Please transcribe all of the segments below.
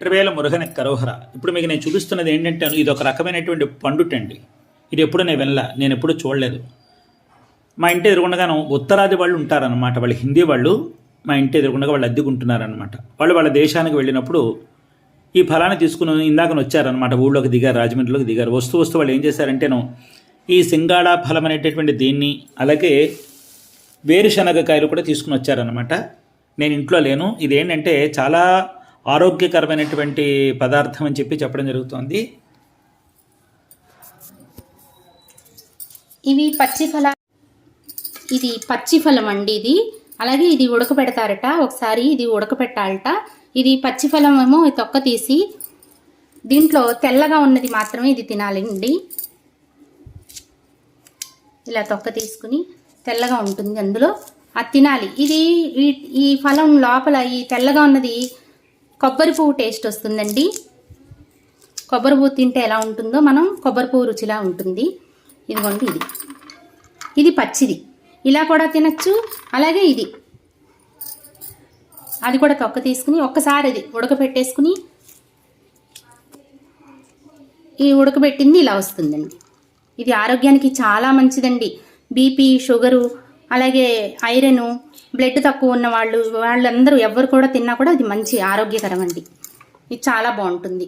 వేల మురుగని కరోహర. ఇప్పుడు మీకు నేను చూపిస్తున్నది ఏంటంటే ఇది ఒక రకమైనటువంటి పండుటండి. ఇది ఎప్పుడు నేను వెళ్ళా నేను ఎప్పుడు చూడలేదు. మా ఇంటి ఎదురుగుండగాను ఉత్తరాది వాళ్ళు ఉంటారనమాట వాళ్ళు హిందీ వాళ్ళు మా ఇంటి ఎదురుగుండగా వాళ్ళు అద్దెకుంటున్నారనమాట వాళ్ళు వాళ్ళ దేశానికి వెళ్ళినప్పుడు ఈ ఫలాన్ని తీసుకుని ఇందాకని వచ్చారనమాట ఊళ్ళోకి దిగారు రాజమండ్రిలోకి దిగారు. వస్తూ వస్తూ వాళ్ళు ఏం చేశారంటేను ఈ సింగాడా ఫలం అనేటటువంటి దీన్ని అలాగే వేరుశనగకాయలు కూడా తీసుకుని వచ్చారనమాట నేను ఇంట్లో లేను. ఇది ఏంటంటే చాలా ఆరోగ్యకరమైనటువంటి పదార్థం అని చెప్పి చెప్పడం జరుగుతోంది. ఇవి పచ్చి ఫల ఇది పచ్చి ఫలం అండి ఇది. అలాగే ఇది ఉడకబెడతారట ఒకసారి ఇది ఉడకబెట్టాలట ఇది పచ్చి ఫలం ఏమో తొక్క తీసి దీంట్లో తెల్లగా ఉన్నది మాత్రమే ఇది తినాలండి. ఇలా తొక్క తీసుకుని తెల్లగా ఉంటుంది అందులో. అది తినాలి. ఇది ఈ- ఈ ఫలం లోపల ఈ తెల్లగా ఉన్నది కొబ్బరి పువ్వు టేస్ట్ వస్తుందండి. కొబ్బరి పువ్వు తింటే ఎలా ఉంటుందో మనం కొబ్బరి పువ్వు రుచిలా ఉంటుంది. ఇదిగోండి ఇది. ఇది పచ్చిది. ఇలా కూడా తినచ్చు. అలాగే ఇది. అది కూడా తొక్క తీసుకుని ఒక్కసారి అది ఉడకపెట్టేసుకుని ఈ ఉడకబెట్టింది ఇలా వస్తుందండి. ఇది ఆరోగ్యానికి చాలా మంచిదండి. బీపీ షుగరు అలాగే ఐరన్ బ్లడ్ తక్కువ ఉన్న వాళ్ళు వాళ్ళందరూ ఎవరు కూడా తిన్నా కూడా ఇది మంచి ఆరోగ్యకరం అండి. ఇది చాలా బాగుంటుంది.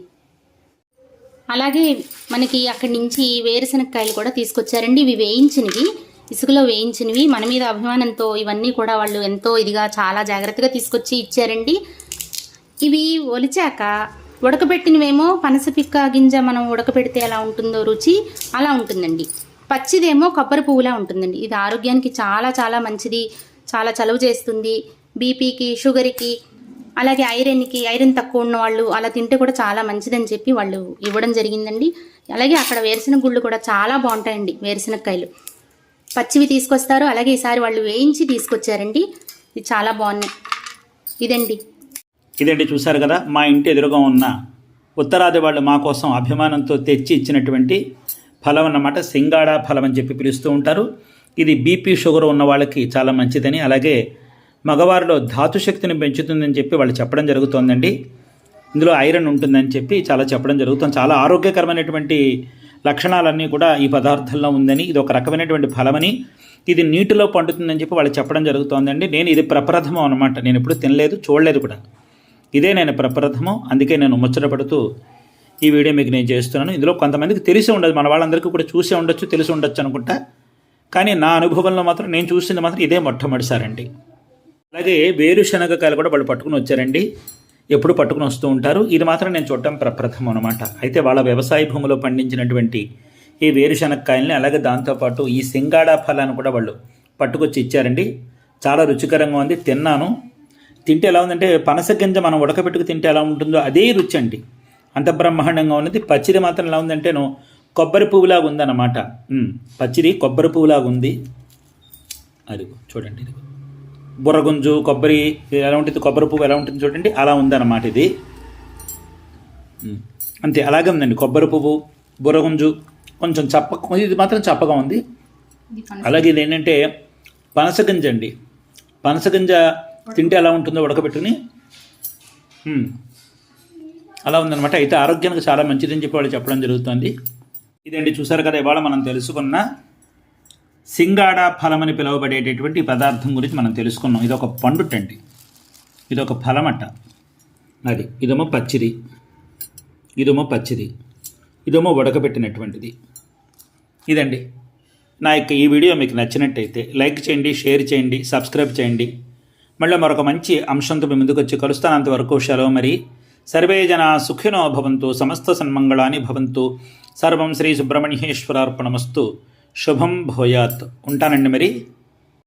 అలాగే మనకి అక్కడి నుంచి వేరుశనగకాయలు కూడా తీసుకొచ్చారండి. ఇవి వేయించినవి ఇసుకలో వేయించినవి. మన మీద అభిమానంతో ఇవన్నీ కూడా వాళ్ళు ఎంతో ఇదిగా చాలా జాగ్రత్తగా తీసుకొచ్చి ఇచ్చారండి. ఇవి ఒలిచాక ఉడకబెట్టినవేమో పనసపిక్క గింజ మనం ఉడకబెడితే ఎలా ఉంటుందో రుచి అలా ఉంటుందండి. పచ్చిదేమో కొబ్బరి పువ్వులా ఉంటుందండి. ఇది ఆరోగ్యానికి చాలా చాలా మంచిది. చాలా చలువ చేస్తుంది. బీపీకి షుగర్కి అలాగే ఐరన్కి ఐరన్ తక్కువ ఉన్న వాళ్ళు అలా తింటే కూడా చాలా మంచిదని చెప్పి వాళ్ళు ఇవ్వడం జరిగిందండి. అలాగే అక్కడ వేరుశనగ గుళ్ళు కూడా చాలా బాగుంటాయండి వేరుశనగకాయలు. పచ్చివి తీసుకొస్తారు. అలాగే ఈసారి వాళ్ళు వేయించి తీసుకొచ్చారండి. ఇది చాలా బాగున్నాయి ఇదండి. ఇదండి చూశారు కదా మా ఇంటి ఎదురుగా ఉన్న ఉత్తరాది వాళ్ళు మా కోసం అభిమానంతో తెచ్చి ఇచ్చినటువంటి ఫలం అన్నమాట. సింగాడా ఫలం అని చెప్పి పిలుస్తూ ఉంటారు. ఇది బీపీ షుగర్ ఉన్న వాళ్ళకి చాలా మంచిదని అలాగే మగవారిలో ధాతుశక్తిని పెంచుతుందని చెప్పి వాళ్ళు చెప్పడం జరుగుతోందండి. ఇందులో ఐరన్ ఉంటుందని చెప్పి చాలా చెప్పడం జరుగుతుంది. చాలా ఆరోగ్యకరమైనటువంటి లక్షణాలన్నీ కూడా ఈ పదార్థంలో ఉందని ఇది ఒక రకమైనటువంటి ఫలమని ఇది నీటిలో పండుతుందని చెప్పి వాళ్ళు చెప్పడం జరుగుతోందండి. నేను ఇది ప్రప్రథమం అనమాట నేను ఎప్పుడు తినలేదు చూడలేదు కూడా. ఇదే నేను ప్రప్రథమం. అందుకే నేను ముచ్చటపడుతూ ఈ వీడియో మీకు నేను చేస్తున్నాను. ఇందులో కొంతమందికి తెలిసి ఉండదు. మన వాళ్ళందరికీ కూడా చూసే ఉండొచ్చు తెలిసి ఉండొచ్చు అనుకుంటా. కానీ నా అనుభవంలో మాత్రం నేను చూసింది మాత్రం ఇదే మొట్టమొదటిసారండి. అలాగే వేరుశనగకాయలు కూడా వాళ్ళు పట్టుకుని వచ్చారండి. ఎప్పుడు పట్టుకుని వస్తూ ఉంటారు. ఇది మాత్రం నేను చూడటం ప్రప్రథమం అనమాట అయితే వాళ్ళ వ్యవసాయ భూమిలో పండించినటువంటి ఈ వేరుశనగకాయల్ని అలాగే దాంతోపాటు ఈ సింగాడా ఫలాన్ని కూడా వాళ్ళు పట్టుకొచ్చి ఇచ్చారండి. చాలా రుచికరంగా ఉంది. తిన్నాను. తింటే ఎలా ఉందంటే పనస గింజ మనం ఉడకబెట్టుకు తింటే ఎలా ఉంటుందో అదే రుచి అండి. అంత బ్రహ్మాండంగా ఉన్నది. పచ్చిది మాత్రం ఎలా ఉందంటేను కొబ్బరి పువ్వులాగా ఉందన్నమాట. ఉమ్, పచ్చిది కొబ్బరి పువ్వులాగా ఉంది. అదిగో చూడండి ఇదిగో. బుర్రగుంజు కొబ్బరి ఎలా ఉంటుంది కొబ్బరి పువ్వు ఎలా ఉంటుంది చూడండి. అలా ఉందన్నమాట ఇది. అంతే అలాగే ఉందండి. కొబ్బరి పువ్వు బుర్రగుంజు కొంచెం చప్ప ఇది మాత్రం చప్పగా ఉంది. అలాగే ఇది ఏంటంటే పనసగింజ అండి. పనసగింజ తింటే ఎలా ఉంటుందో ఉడకబెట్టుకుని. అలా ఉందన్నమాట. అయితే ఆరోగ్యానికి చాలా మంచిదని చెప్పి వాళ్ళు చెప్పడం జరుగుతుంది. ఇదండి చూసారు కదా ఇవాళ మనం తెలుసుకున్న సింగాడ ఫలం అని పిలువబడేటటువంటి పదార్థం గురించి మనం తెలుసుకున్నాం. ఇది ఒక పండుటండి. ఇది ఒక ఫలం అట్ట అది ఇదేమో పచ్చిది. ఇదేమో పచ్చిది. ఇదేమో ఉడకబెట్టినటువంటిది ఇదండి. నా యొక్క ఈ వీడియో మీకు నచ్చినట్టయితే లైక్ చేయండి షేర్ చేయండి సబ్స్క్రైబ్ చేయండి. మళ్ళీ మరొక మంచి అంశంతో మీ ముందుకు వచ్చి కలుస్తాను. అంతవరకు సెలవు మరి. సర్వే జనా సుఖినో భవంతు సమస్త సన్మంగళాని భవంతు. సర్వం శ్రీ సుబ్రహ్మణ్యేశ్వరార్పణమస్తు. శుభం భూయాత్. ఉంటానండి మరి.